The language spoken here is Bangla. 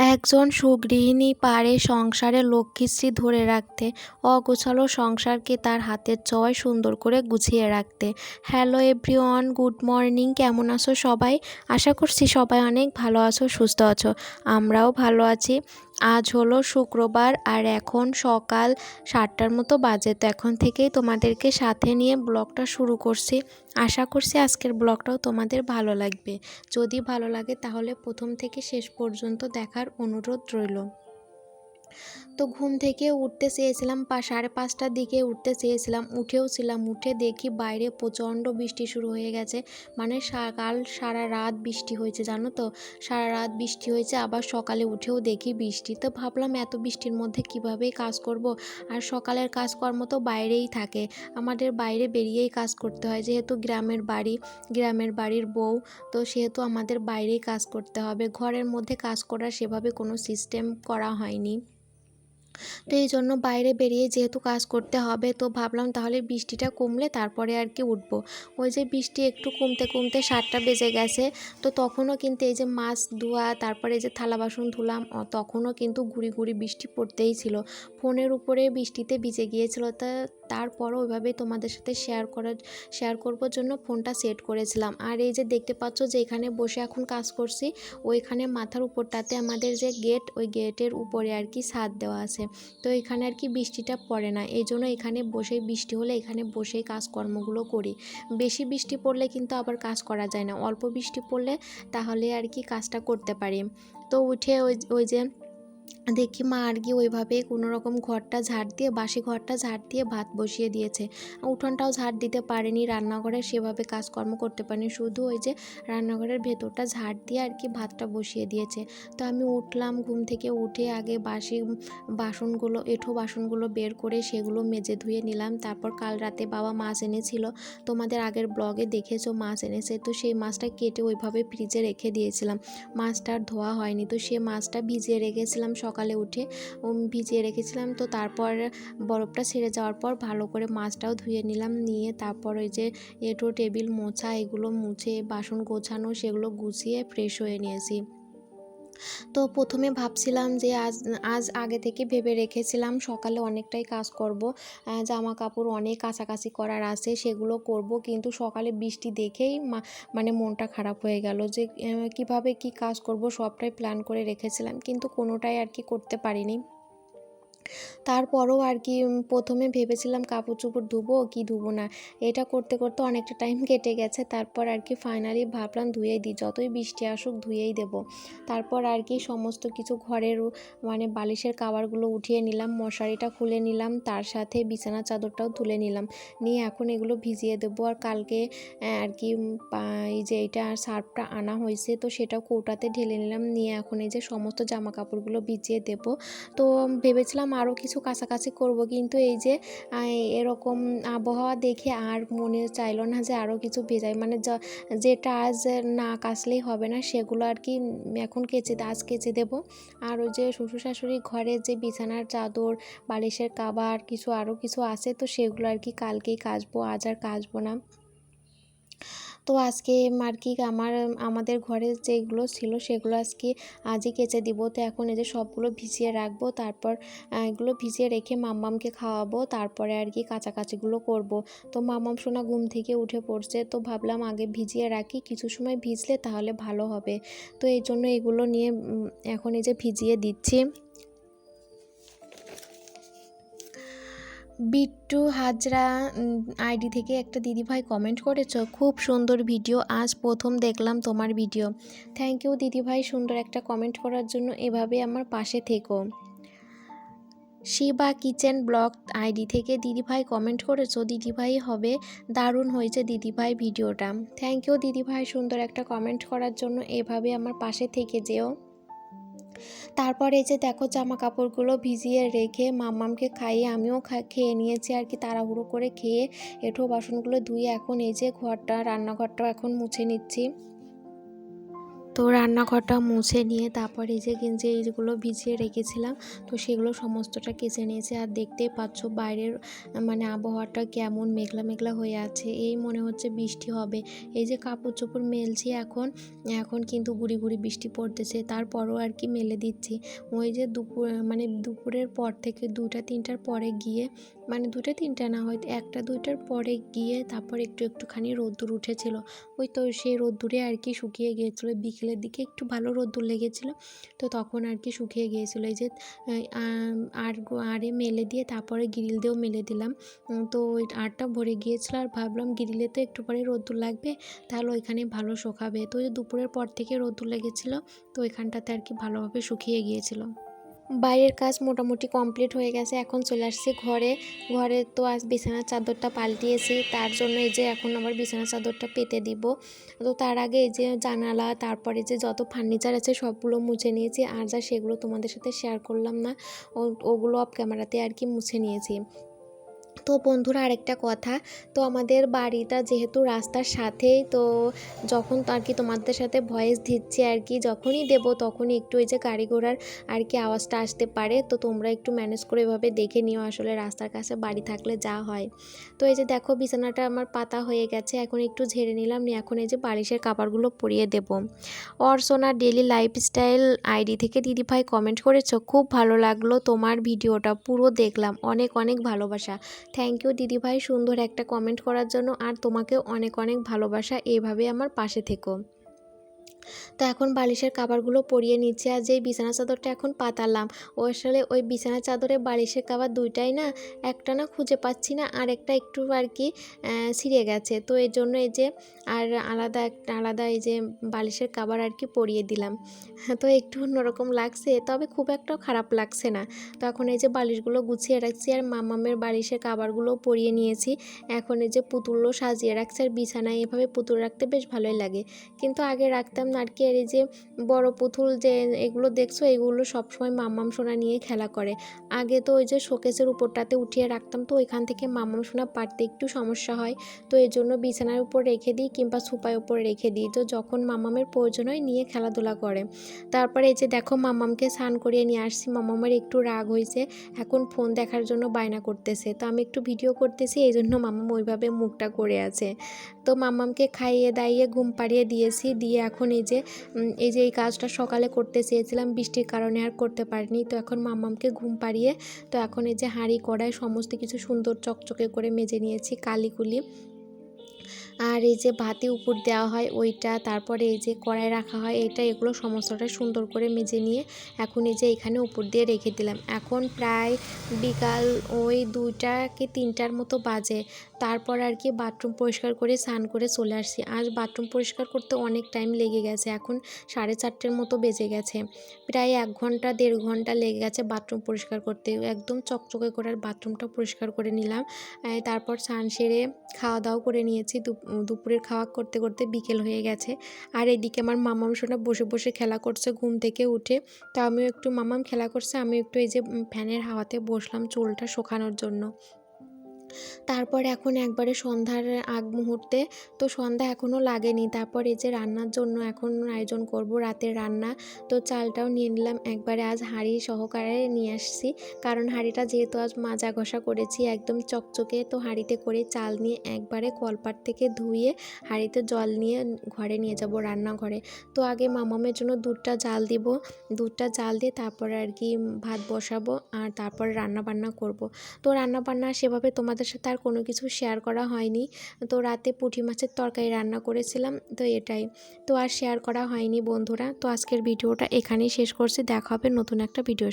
একজন সুগৃহিণী পারে সংসারে লক্ষ্মীশ্রী ধরে রাখতে, অগোছালো সংসারকে তার হাতের ছোঁয়ায় সুন্দর করে গুছিয়ে রাখতে। হ্যালো এভরিওয়ান গুড মর্নিং কেমন আছো সবাই? আশা করছি সবাই অনেক ভালো আছো, সুস্থ আছো। আমরাও ভালো আছি। আজ হলো শুক্রবার আর এখন সকাল সাতটার মতো বাজে। তো এখন থেকেই তোমাদেরকে সাথে নিয়ে ব্লগটা শুরু করছি। আশা করছি আজকের ব্লগটাও তোমাদের ভালো লাগবে। যদি ভালো লাগে তাহলে প্রথম থেকে শেষ পর্যন্ত দেখার অনুরোধ রইল। তো ঘুম থেকে উঠতে চেয়েছিলাম, পা সাড়ে পাঁচটার দিকে উঠতে চেয়েছিলাম, উঠেও ছিলাম, উঠে দেখি বাইরে প্রচণ্ড বৃষ্টি শুরু হয়ে গেছে। মানে কাল সারা রাত বৃষ্টি হয়েছে, জানো তো? সারা রাত বৃষ্টি হয়েছে, আবার সকালে উঠেও দেখি বৃষ্টি। তো ভাবলাম এত বৃষ্টির মধ্যে কীভাবেই কাজ করব? আর সকালের কাজকর্ম তো বাইরেই থাকে। আমাদের বাইরে বেরিয়েই কাজ করতে হয়, যেহেতু গ্রামের বাড়ি, গ্রামের বাড়ির বউ, তো সেহেতু আমাদের বাইরেই কাজ করতে হবে। ঘরের মধ্যে কাজ করার সেভাবে কোনো সিস্টেম করা হয়নি। তো এই জন্য বাইরে বেরিয়ে যেহেতু কাজ করতে হবে, তো ভাবলাম তাহলে বৃষ্টিটা কমলে তারপরে আর কি উঠবো। ওই যে বৃষ্টি একটু কমতে কমতে সাতটা বেজে গেছে, তো তখনও কিন্তু এই যে মাছ ধোয়া, তারপরে এই যে থালা বাসন ধুলাম তখনও কিন্তু গুড়ি গুড়ি বৃষ্টি পড়তেই ছিল। ফোনের উপরে বৃষ্টিতে ভিজে গিয়েছিল, তা তারপরও ওইভাবেই তোমাদের সাথে শেয়ার করার শেয়ার করবার জন্য ফোনটা সেট করেছিলাম। আর এই যে দেখতে পাচ্ছ যে এখানে বসে এখন কাজ করছি, ওইখানে মাথার উপরটাতে আমাদের যে গেট ওই গেটের উপরে আর কি ছাদ দেওয়া আছে। তো এখানে আর কি বৃষ্টিটা পড়ে না। এই জন্য এখানে বসেই বৃষ্টি হলে এখানে বসেই কাজকর্মগুলো করি। বেশি বৃষ্টি পড়লে কিন্তু আবার কাজ করা যায় না। অল্প বৃষ্টি পড়লে তাহলে আর কি কাজটা করতে পারি। তো উঠে ওই ওই যে দেখি মা আর কি ওইভাবে কোনো রকম ঘরটা ঝাড় দিয়ে, বাসি ঘরটা ঝাড় দিয়ে ভাত বসিয়ে দিয়েছে। উঠোনটাও ঝাড় দিতে পারেনি রান্নাঘরে সেভাবে কাজকর্ম করতে পারেনি। শুধু ওই যে রান্নাঘরের ভেতরটা ঝাড় দিয়ে আর কি ভাতটা বসিয়ে দিয়েছে। তো আমি উঠলাম ঘুম থেকে উঠে আগে বাসি বাসনগুলো, এঁঠো বাসনগুলো বের করে সেগুলো মেজে ধুয়ে নিলাম। তারপর কাল রাতে বাবা মাছ এনেছিল। তোমাদের আগের ব্লগে দেখেছ মাছ এনেছে। তো সেই মাছটা কেটে ওইভাবে ফ্রিজে রেখে দিয়েছিলাম। মাছটা আর ধোয়া হয়নি। তো সে মাছটা ভিজিয়ে রেখেছিলাম সকালে উঠে ভিজিয়ে রেখেছিলাম। তো তারপর বরফটা ছেড়ে যাওয়ার পর ভালো করে মাছটাও ধুয়ে নিলাম। নিয়ে তারপর ওই যে এঁটো, টেবিল, মোছা এগুলো মুছে, বাসন গোছানো সেগুলো গুছিয়ে ফ্রেশ হয়ে নিয়েছি। তো প্রথমে ভাবছিলাম যে আজ আজ আগে থেকে ভেবে রেখেছিলাম সকালে অনেকটাই কাজ করব। জামা কাপড় অনেক কাছাকাছি করার আছে, সেগুলো করব, কিন্তু সকালে বৃষ্টি দেখেই মানে মনটা খারাপ হয়ে গেল যে কীভাবে কি কাজ করব সবটাই প্ল্যান করে রেখেছিলাম, কিন্তু কোনোটাই আর কি করতে পারিনি। তারপরও আর কি প্রথমে ভেবেছিলাম কাপড় চোপড় ধুবো, কি ধুবো না। এটা করতে করতে অনেকটা টাইম কেটে গেছে, তারপর আর কি ফাইনালি ভাবলাম ধুয়েই দিই, যতই বৃষ্টি আসুক ধুয়েই দেবো। তারপর আর কি সমস্ত কিছু ঘরের মানে বালিশের কাবারগুলো উঠিয়ে নিলাম, মশারিটা খুলে নিলাম, তার সাথে বিছানা চাদরটাও তুলে নিলাম। নিয়ে এখন এগুলো ভিজিয়ে দেবো আর কালকে আর কি এই যে এইটা সার্ফটা আনা হয়েছে, তো সেটা কৌটাতে ঢেলে নিলাম। নিয়ে এখন এই যে সমস্ত জামা কাপড়গুলো ভিজিয়ে দেবো। তো ভেবেছিলাম আরও কিছু কাছাকাছি করব। কিন্তু এই যে এরকম আবহাওয়া দেখে আর মনে চাইলো না যে আরও কিছু ভেজাই মানে যেটা আজ না কাচলেই হবে না, সেগুলো আর কি এখন কেচে আজ কেচে দেবো। আর ওই যে শ্বশুর শাশুড়ি ঘরে যে বিছানার চাদর, বালিশের কাবার কিছু আরও কিছু আছে, তো সেগুলো আর কি কালকেই কাচবো, আজ আর কাচবো না। তো আজকে আর কি আমার, আমাদের ঘরে যেগুলো ছিল সেগুলো আজকে, আজই কেচে দিব। তো এখন এই যে সবগুলো ভিজিয়ে রাখব, তারপর এগুলো ভিজিয়ে রেখে মাম্মামকে খাওয়াবো, তারপরে আর কি কাচাকাচিগুলো করব। তো মাম্মাম সোনা ঘুম থেকে উঠে পড়ছে, তো ভাবলাম আগে ভিজিয়ে রাখি, কিছু সময় ভিজলে তাহলে ভালো হবে। তো এই জন্য এগুলো নিয়ে এখন এই যে ভিজিয়ে দিচ্ছি। বিট্টু হাজরা আইডি থেকে একটা দিদিভাই কমেন্ট করেছ। খুব সুন্দর ভিডিও আজ প্রথম দেখলাম তোমার ভিডিও থ্যাংক ইউ দিদিভাই, সুন্দর একটা কমেন্ট করার জন্য এভাবে আমার পাশে থেকো। শিবা কিচেন ব্লগ আইডি থেকে দিদিভাই কমেন্ট করেছ, দিদিভাই হবে দারুণ হয়েছে দিদিভাই ভিডিওটা থ্যাংক ইউ দিদিভাই, সুন্দর একটা কমেন্ট করার জন্য এভাবে আমার পাশে থেকে যেও। তারপরে এই যে দেখো জামা কাপড়গুলো ভিজিয়ে রেখে মামামকে খাইয়ে আমিও খেয়ে নিয়েছি আর কি তাড়াহুড়ো করে খেয়ে এঠো বাসনগুলো ধুয়ে এখন এই যে ঘরটা, রান্নাঘরটাও এখন মুছে নিচ্ছি। তো রান্নাঘরটা মুছে নিয়ে তারপরে যে গেঞ্জি এইগুলো ভিজিয়ে রেখেছিলাম, তো সেগুলো সমস্তটা কেচে নিয়েছি। আর দেখতেই পাচ্ছ বাইরের মানে আবহাওয়াটা কেমন মেঘলা মেঘলা হয়ে আছে, এই মনে হচ্ছে বৃষ্টি হবে। এই যে কাপড় চোপড় মেলছি এখন এখন কিন্তু গুড়ি গুড়ি বৃষ্টি পড়তেছে, তারপরও আর কি মেলে দিচ্ছি। ওই যে দুপুর মানে দুপুরের পর থেকে দুটা তিনটার পরে গিয়ে মানে দুটা তিনটা না হয়তো একটা, দুইটার পরে গিয়ে তারপর একটু, একটুখানি রোদ্দুর উঠেছিল। ওই তো সেই রোদ্দুরে আর কি শুকিয়ে গিয়েছিল বিকেলের দিকে একটু ভালো রোদ্দুর লেগেছিলো। তো তখন আর কি শুকিয়ে গিয়েছিল। এই যে আর আরে মেলে দিয়ে তারপরে গ্রিল দিয়েও মেলে দিলাম। তো ওই আরটা ভরে গিয়েছিল আর ভাবলাম গ্রিলে তো একটু পরে রোদ্দুর লাগবে, তাহলে ওইখানে ভালো শোকাবে। তো দুপুরের পর থেকে রোদ্দুর লেগেছিলো, তো ওইখানটাতে আর কি ভালোভাবে শুকিয়ে গিয়েছিল। বাইরের কাজ মোটামুটি কমপ্লিট হয়ে গেছে, এখন চলে আসছি ঘরে। ঘরে তো আজ বিছানার চাদরটা পাল্টিয়েছি, তার জন্য এই যে এখন আবার বিছানার চাদরটা পেতে দিব। তো তার আগে এই যে জানালা, তারপরে যে যত ফার্নিচার আছে সবগুলো মুছে নিয়েছি, আর যা সেগুলো তোমাদের সাথে শেয়ার করলাম না ওগুলো অফ ক্যামেরাতে আর কি মুছে নিয়েছি। তো বন্ধুরা আরেকটা কথা, তো আমাদের বাড়িটা যেহেতু রাস্তার সাথেই, তো যখন আর কি তোমাদের সাথে ভয়েস দিচ্ছি আর কি যখনই দেব তখনই একটু ওই যে গাড়ি ঘোড়ার আর কি আওয়াজটা আসতে পারে, তো তোমরা একটু ম্যানেজ করে এভাবে দেখে নিও আসলে রাস্তার কাছে বাড়ি থাকলে যা হয়। তো এই যে দেখো বিছানাটা আমার পাতা হয়ে গেছে, এখন একটু ঝেড়ে নিলাম, নিয়ে এখন এই যে বালিশের কাপড়গুলো পরিয়ে দেব। অর্চনা ডেলি লাইফস্টাইল আইডি থেকে দিদিভাই কমেন্ট করেছ, খুব ভালো লাগল তোমার ভিডিওটা, পুরো দেখলাম, অনেক অনেক ভালোবাসা। থ্যাংক ইউ দিদিভাই। সুন্দর একটা কমেন্ট করার জন্য আর তোমাকেও অনেক অনেক ভালোবাসা। এইভাবে আমার পাশে থেকো। তো এখন বালিশের কাবারগুলো পরিয়ে নিচ্ছে আর যেই বিছানা চাদরটা এখন পাতালাম, ও আসলে ওই বিছানা চাদরে বালিশের কাবার দুইটাই না, একটা না খুঁজে পাচ্ছি না, আর একটা একটু আর কি ছিঁড়ে গেছে। তো এর জন্য এই যে আর আলাদা একটা, আলাদা এই যে বালিশের কাবার আর কি পরিয়ে দিলাম। তো একটু অন্যরকম লাগছে, তবে খুব একটা খারাপ লাগছে না। তো এখন এই যে বালিশগুলো গুছিয়ে রাখছি আর মামামের বালিশের কাবারগুলোও পরিয়ে নিয়েছি। এখন এই যে পুতুলও সাজিয়ে রাখছি আর বিছানায় এভাবে পুতুল রাখতে বেশ ভালোই লাগে। কিন্তু আগে রাখতাম না আর কি এই যে বড় পুতুল যে এগুলো দেখছ, এগুলো সবসময় মাম্মাম সোনা নিয়ে খেলা করে। আগে তো ওই যে শোকেসের উপরটাতে উঠিয়ে রাখতাম, তো ওইখান থেকে মাম্মাম সোনা পারতে একটু সমস্যা হয়। তো এই জন্য বিছানার উপর রেখে দিই কিংবা সুপায় উপর রেখে দিই, তো যখন মামামের প্রয়োজন হয় নিয়ে খেলাধুলা করে। তারপরে এই যে দেখো মামামকে স্নান করিয়ে নিয়ে আসছি মামামের একটু রাগ হয়েছে, এখন ফোন দেখার জন্য বায়না করতেছে। তো আমি একটু ভিডিও করতেছি, এই জন্য মামাম ওইভাবে মুখটা করে আছে। তো মাম্মামকে খাইয়ে দাইয়ে ঘুম পাড়িয়ে দিয়েছি। দিয়ে এখন এই যে এই যে এই কাজটা সকালে করতে চেয়েছিলাম, বৃষ্টির কারণে আর করতে পারিনি। তো এখন মাম্মামকে ঘুম পাড়িয়ে, তো এখন এই যে হাঁড়ি কড়াই সমস্ত কিছু সুন্দর চকচকে করে মেজে নিয়েছি, কালিকুলি। আর এই যে ভাতে উপর দেওয়া হয় ওইটা, তারপরে এই যে কড়াই রাখা হয় এটা এগুলো সমস্তটা সুন্দর করে মেজে নিয়ে এখন এই যে এখানে উপর দিয়ে রেখে দিলাম। এখন প্রায় বিকাল ওই দুইটা কি তিনটার মতো বাজে। তারপর আর কি বাথরুম পরিষ্কার করে স্নান করে চলে আসছি। আজ বাথরুম পরিষ্কার করতে অনেক টাইম লেগে গেছে, এখন সাড়ে চারটের মতো বেজে গেছে। প্রায় এক ঘণ্টা, দেড় ঘণ্টা লেগে গেছে বাথরুম পরিষ্কার করতে। একদম চকচকে করে বাথরুমটা পরিষ্কার করে নিলাম। তারপর স্নান সেরে খাওয়া দাওয়া করে নিয়েছি। দুপুরের খাওয়া করতে করতে বিকেল হয়ে গেছে। আর এদিকে আমার মামাম বসে বসে খেলা করছে ঘুম থেকে উঠে। তা আমিও একটু, মামাম খেলা করছে আমি একটু এই যে ফ্যানের হাওয়াতে বসলাম চুলটা শোকানোর জন্য। তারপর এখন একবারে সন্ধ্যার আগ মুহূর্তে, তো সন্ধ্যা এখনও লাগেনি। তারপর এই যে রান্নার জন্য এখন আয়োজন করব রাতের রান্না, তো চালটাও নিয়ে নিলাম। একবারে আজ হাঁড়ি সহকারে নিয়ে আসছি, কারণ হাঁড়িটা যেহেতু আজ মাজা ঘষা করেছি, একদম চকচকে, তো হাঁড়িতে করে চাল নিয়ে একবারে কলপাট থেকে ধুয়ে হাঁড়িতে জল নিয়ে ঘরে নিয়ে যাব রান্নাঘরে। তো আগে মামামের জন্য দুধটা জাল দিব, দুধটা জাল দিয়ে তারপর আর কি ভাত বসাবো আর তারপর রান্না বান্না করব। তো রান্না বান্না সেভাবে তোমাদের তোমাদের সাথে আর কোনো কিছু শেয়ার করা হয়নি। তো রাতে পুঁটি মাছের তরকারি রান্না করেছিলাম, তো এটাই। তো আর শেয়ার করা হয়নি বন্ধুরা। তো আজকের ভিডিওটা এখানেই শেষ করছি। দেখা হবে নতুন একটা ভিডিও